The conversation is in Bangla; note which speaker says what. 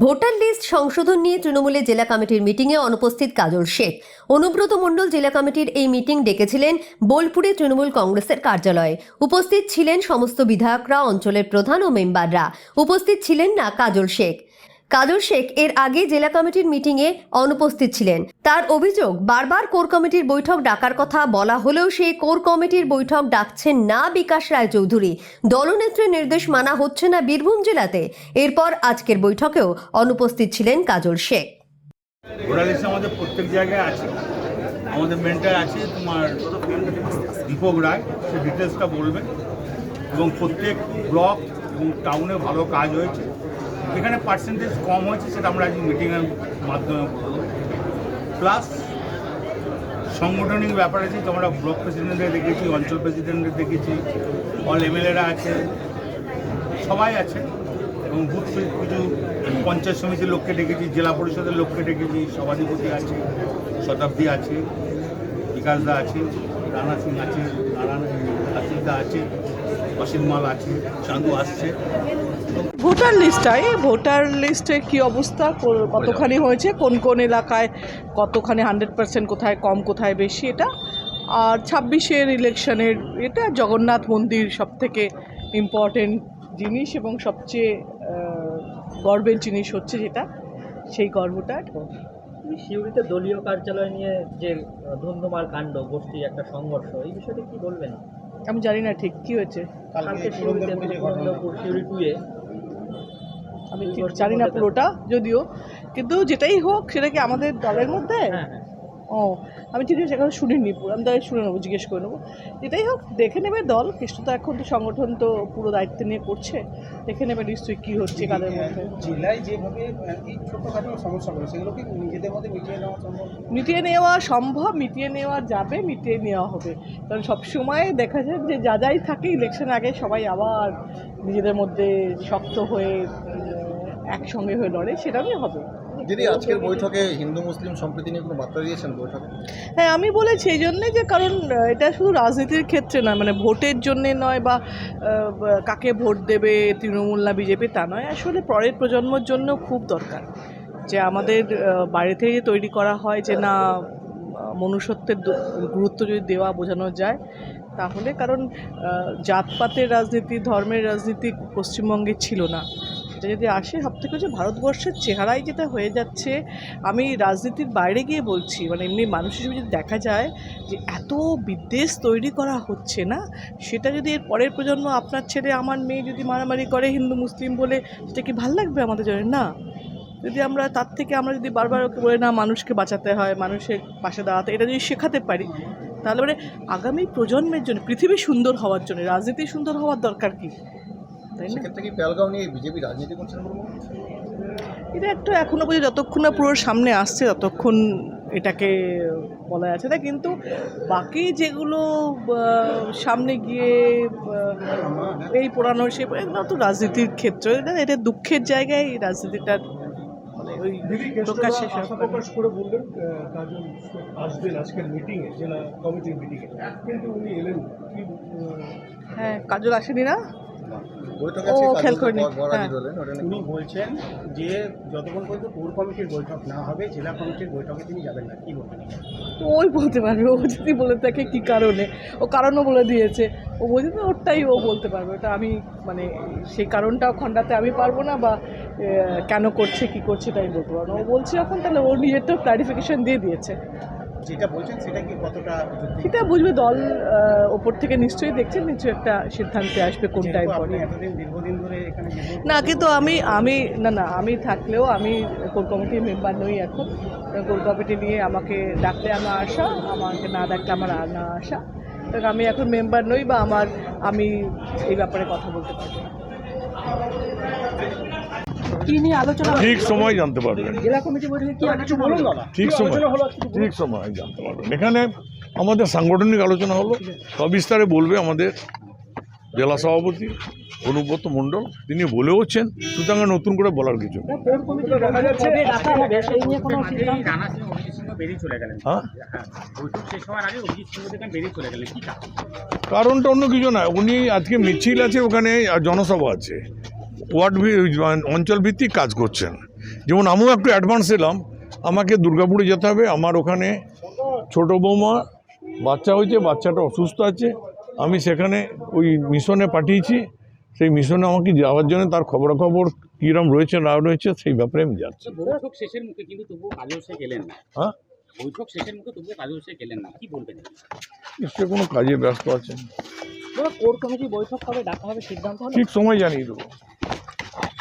Speaker 1: ভোটার লিস্ট সংশোধন নিয়ে তৃণমূলে জেলা কমিটির মিটিংয়ে অনুপস্থিত কাজল শেখ অনুব্রত মণ্ডল জেলা কমিটির এই মিটিং ডেকেছিলেন বোলপুরে তৃণমূল কংগ্রেসের কার্যালয়ে। উপস্থিত ছিলেন সমস্ত বিধায়করা, অঞ্চলের প্রধান ও মেম্বাররা। উপস্থিত ছিলেন না কাজল শেখ। কাজল শেখ এর আগে জেলা কমিটির মিটিংয়ে অনুপস্থিত ছিলেন। তার অভিযোগ, বারবার কোর কমিটির বৈঠক ডাকার কথা বলা হলেও সেই কোর কমিটির বৈঠক ডাকছেন না বিকাশ রায় চৌধুরী দলনেত্রীর নির্দেশ মানা হচ্ছে না বীরভূম জেলাতে। এরপর আজকের বৈঠকেও অনুপস্থিত ছিলেন কাজল শেখ।
Speaker 2: আমাদের প্রত্যেক জায়গায় আছে। আমাদের মেন্টার আছে তোমার দীপক রায়। সে ডিটেলসটা এবং প্রত্যেক ব্লক এবং টাউনে ভালো কাজ হয়েছে। যেখানে পার্সেন্টেজ কম হয়েছে সেটা আমরা আজ মিটিংয়ের মাধ্যমে বলব। প্লাস সাংগঠনিক ব্যাপার আছে, তোমরা ব্লক প্রেসিডেন্টদের দেখেছি, অঞ্চল প্রেসিডেন্টদের দেখেছি অল এমএলএরা আছে, সবাই আছে। এবং বুথ কিছু পঞ্চায়েত সমিতির লোককে ডেকেছি জেলা পরিষদের লোককে ডেকেছি সভাধিপতি আছে, শতাব্দী আছে বিকাশদা আছে, রানা সিং আছে নারায়ণ আছে। অসীম মাল আছে চান্দু আসছে।
Speaker 3: ভোটার লিস্টটাই ভোটার লিস্টে কি অবস্থা? কতখানি হয়েছে? কোন কোন এলাকায় কতখানি হান্ড্রেড পার্সেন্ট কোথায় কম কোথায় বেশি? এটা আর ছাব্বিশের ইলেকশনের এটা জগন্নাথ মন্দির সব থেকে ইম্পর্টেন্ট জিনিস এবং সবচেয়ে গর্বের জিনিস হচ্ছে যেটা সেই গর্বটা
Speaker 4: শিউরিতে দলীয় কার্যালয় নিয়ে যে ধুমধুমার কাণ্ড গোষ্ঠী একটা সংঘর্ষ এই বিষয়টা কি বলবেন?
Speaker 3: আমি জানি না ঠিক কি হয়েছে।
Speaker 4: কালকে শিউরিতে শিউরি
Speaker 3: আমি ঠিক জানি না পুরোটা যদিও। কিন্তু যেটাই হোক সেটা কি আমাদের দলের মধ্যে?
Speaker 4: হ্যাঁ হ্যাঁ।
Speaker 3: ও আমি ঠিক আছে সেখানে শুনিনি পুরো। আমি তাহলে শুনে নেব জিজ্ঞেস করে নেব। যেটাই হোক দেখে নেবে দল। কৃষ্ণ তো এখন তো সংগঠন তো পুরো দায়িত্ব নিয়ে করছে। দেখে নেবে নিশ্চয়ই কী হচ্ছে কাদের মধ্যে।
Speaker 5: জেলায় যেভাবে আহ, এই ছোটখাটো সমস্যাগুলো সেগুলোকে নিজেদের মধ্যে মিটিয়ে নেওয়া সম্ভব?
Speaker 3: মিটিয়ে নেওয়া সম্ভব মিটিয়ে নেওয়া যাবে মিটিয়ে নেওয়া হবে। কারণ সবসময় দেখা যায় যে যা যাই থাকে ইলেকশন আগে সবাই আবার নিজেদের মধ্যে শক্ত হয়ে একসঙ্গে হয়ে লড়ে সেটা সেটাই হবে।
Speaker 6: দিদি আজকের বৈঠকে হিন্দু মুসলিম সম্প্রীতি নিয়ে কোনো বার্তা দিয়েছেন বৈঠকে?
Speaker 3: হ্যাঁ আমি বলেছি এই জন্যে যে কারণ এটা শুধু রাজনীতির ক্ষেত্রে নয় মানে ভোটের জন্যে নয় বা কাকে ভোট দেবে তৃণমূল না বিজেপি তা নয় আসলে পরের প্রজন্মর জন্য খুব দরকার। যে আমাদের বাইরে থেকে তৈরি করা হয় যে না মনুষ্যত্বের গুরুত্ব যদি দেওয়া বোঝানো যায় তাহলে কারণ জাতপাতের রাজনীতি ধর্মের রাজনীতি পশ্চিমবঙ্গে ছিল না। এটা যদি আসে, সব থেকে হচ্ছে ভারতবর্ষের চেহারাই যেটা হয়ে যাচ্ছে, আমি রাজনীতির বাইরে গিয়ে বলছি মানে এমনি মানুষ হিসেবে যদি দেখা যায় যে এত বিদ্বেষ তৈরি করা হচ্ছে না, সেটা যদি এর পরের প্রজন্ম, আপনার ছেলে, আমার মেয়ে যদি মারামারি করে হিন্দু, মুসলিম বলে, সেটা কি ভালো লাগবে আমাদের জন্য? না। যদি আমরা, তার থেকে আমরা যদি বারবার বলে না, মানুষকে বাঁচাতে হয়, মানুষের পাশে দাঁড়াতে, এটা যদি শেখাতে পারি, তাহলে মানে আগামী প্রজন্মের জন্য, পৃথিবী সুন্দর হওয়ার জন্য, রাজনীতি সুন্দর হওয়ার দরকার কি? তাই না?
Speaker 6: সেক্ষেত্রে কি পেলগাঁও নিয়ে বিজেপি রাজনীতি করছেন বলে হচ্ছে?
Speaker 3: এটা একটু এখনও পর্যন্ত যতক্ষণ না পুরো সামনে আসছে ততক্ষণ এটাকে বলা যাচ্ছে না। কিন্তু বাকি যেগুলো সামনে গিয়ে এই পোড়ানো সে তো রাজনীতির ক্ষেত্র। এটা এটা দুঃখের জায়গায় এই রাজনীতিটার মানে ওই প্রকাশ্যে
Speaker 5: প্রকাশ করে বললেন কাজল আসবেন আজকের মিটিংয়ে জেলা কমিটির মিটিংয়ে কিন্তু উনি এলেন না। কি আহ,
Speaker 3: হ্যাঁ কাজল আসেনি না? ও, খেয়াল করিনি। হ্যাঁ।
Speaker 5: উনি বলছেন যে যতক্ষণ পর্যন্ত কোর কমিটির বৈঠক না হবে জেলা কমিটির বৈঠকে তিনি যাবেন না। কি বলবেন?
Speaker 3: তো ওই বলতে পারবে। ও যদি বলে থাকে কী কারণে? ও কারণও বলে দিয়েছে। ও বলছে তো ওরটাই ও বলতে পারবে। ওটা আমি মানে সেই কারণটাও খণ্ডাতে আমি পারব না বা কেন করছে কি করছে তাই বলতে পারব ও বলছে যখন তাহলে ওর নিজেরটাও ক্লারিফিকেশন দিয়ে দিয়েছে।
Speaker 5: যেটা বলছেন সেটা কি কতটা
Speaker 3: সেটা বুঝবে দল ওপর থেকে নিশ্চয়ই দেখছে নিশ্চয়ই একটা সিদ্ধান্তে আসবে কোন টাইম পরে না কিন্তু আমি আমি না না আমি থাকলেও আমি কোর কমিটির মেম্বার নই এখন। কোর কমিটি নিয়ে আমাকে ডাকলে আমার আসা আমাকে না ডাকলে আমার আর না আসা কারণ আমি এখন মেম্বার নই বা আমার আমি এই ব্যাপারে কথা বলতে পারব না।
Speaker 7: ঠিক সময় জানতে পারবেন
Speaker 3: জেলা কমিটি বৈঠকে কি
Speaker 5: কিছু বলুন দাদা।
Speaker 7: ঠিক সময়। ঠিক সময় জানতে পারবেন এখানে আমাদের সাংগঠনিক আলোচনা হলো। সবিস্তারে বলবে আমাদের জেলা সভাপতি অনুব্রত মণ্ডল। তিনি বলেওছেন সুতরাং নতুন করে বলার কিছু হ্যাঁ?
Speaker 8: হ্যাঁ বৈঠক শেষ হওয়ার আগে অভিজিৎ সিংহ দেখেন বেরিয়ে চলে গেলেন। কি কারণ?
Speaker 7: কারণটা অন্য কিছু না। উনি আজকে মিছিল আছে ওখানে আর জনসভা আছে। ওয়ার্ড ভি- অঞ্চল ভিত্তিক কাজ করছেন। যেমন আমিও একটু অ্যাডভান্স এলাম। আমাকে দুর্গাপুরে যেতে হবে। আমার ওখানে ছোট বৌমা বাচ্চা হয়েছে বাচ্চাটা অসুস্থ আছে। আমি সেখানে ওই মিশনে পাঠিয়েছি। সেই মিশনে আমাকে যাওয়ার জন্য তার খবরাখবর কীরকম রয়েছে না রয়েছে সেই ব্যাপারে আমি যাচ্ছি
Speaker 8: বৈঠক শেষের মুখে কিন্তু তবুও কাজল শেখ এলেন না।
Speaker 7: হ্যাঁ?
Speaker 8: বৈঠক শেষের মুখে তবুও কাজল শেখ এলেন না। কি বলবেন?
Speaker 7: নিশ্চয়ই কোনো কাজে ব্যস্ত আছেন।
Speaker 4: কোর কমিটি বৈঠক কবে ডাকা হবে সিদ্ধান্ত
Speaker 7: ঠিক সময় জানিয়ে দেবো।